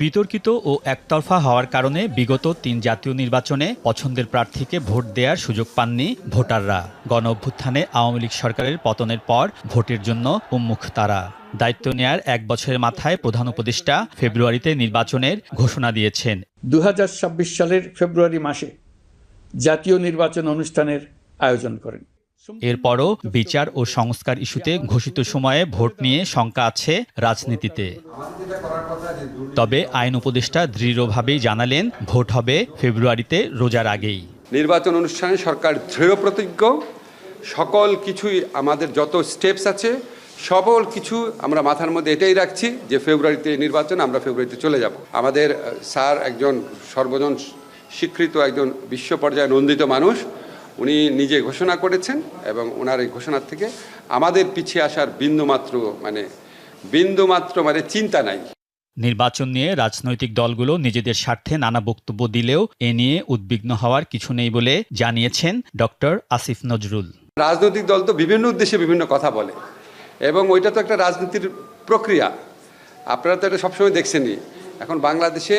বিতর্কিত ও একতরফা হওয়ার কারণে বিগত তিন জাতীয় নির্বাচনে পছন্দের প্রার্থীকে ভোট দেওয়ার সুযোগ পাননি ভোটাররা। গণ অভ্যুত্থানে আওয়ামী লীগ সরকারের পতনের পর ভোটের জন্য উন্মুখ তারা। দায়িত্ব নেয়ার এক বছরের মাথায় প্রধান উপদেষ্টা ফেব্রুয়ারিতে নির্বাচনের ঘোষণা দিয়েছেন। দু হাজার ছাব্বিশ সালের ফেব্রুয়ারি মাসে জাতীয় নির্বাচন অনুষ্ঠানের আয়োজন করেন। এরপরও বিচার ও সংস্কার ইস্যুতে ঘোষিত সময়ে ভোট নিয়ে শঙ্কা আছে রাজনীতিতে। তবে আইন উপদেষ্টা দৃঢ়ভাবেই জানালেন, ভোট হবে ফেব্রুয়ারিতে, রোজার আগেই। নির্বাচন অনুষ্ঠানে সরকার দৃঢ় প্রতিজ্ঞ। সকল কিছুই আমাদের যত স্টেপস আছে সকল কিছু আমরা মাথার মধ্যে এটাই রাখছি যে ফেব্রুয়ারিতে নির্বাচন, আমরা ফেব্রুয়ারিতে চলে যাব। আমাদের স্যার একজন সর্বজন স্বীকৃত একজন বিশ্ব পর্যায়ে নন্দিত মানুষ। উনি নিজে ঘোষণা করেছেন এবং ওনার এই ঘোষণার থেকে আমাদের পিছিয়ে আসার বিন্দুমাত্র মানে বিন্দুমাত্র মানে চিন্তা নাই। নির্বাচন নিয়ে রাজনৈতিক দলগুলো নিজেদের স্বার্থে নানা বক্তব্য দিলেও এ নিয়ে উদ্বিগ্ন হওয়ার কিছু নেই বলে জানিয়েছেন ডক্টর আসিফ নজরুল। রাজনৈতিক দল তো বিভিন্ন উদ্দেশ্যে বিভিন্ন কথা বলে এবং ওইটা তো একটা রাজনীতির প্রক্রিয়া। আপনারা তো এটা সবসময় দেখছেনই। এখন বাংলাদেশে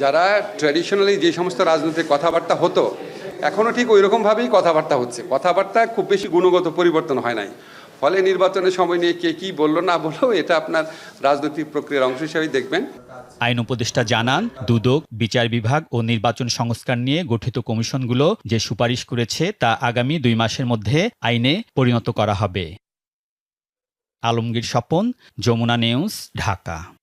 যারা ট্র্যাডিশনালি যে সমস্ত রাজনৈতিক কথাবার্তা হতো এখনও ঠিক ওই রকমভাবেই কথাবার্তা হচ্ছে। কথাবার্তা খুব বেশি গুণগত পরিবর্তন হয় নাই। ফলে নির্বাচনের সময় নিয়ে কে কী বলল না বলল, এটা আপনার রাজনৈতিক প্রক্রিয়ার অংশ হিসেবেই দেখবেন। আইন উপদেষ্টা জানান, দুদক, বিচার বিভাগ ও নির্বাচন সংস্কার নিয়ে গঠিত কমিশনগুলো যে সুপারিশ করেছে তা আগামী দুই মাসের মধ্যে আইনে পরিণত করা হবে। আলমগীর স্বপন, যমুনা নিউজ, ঢাকা।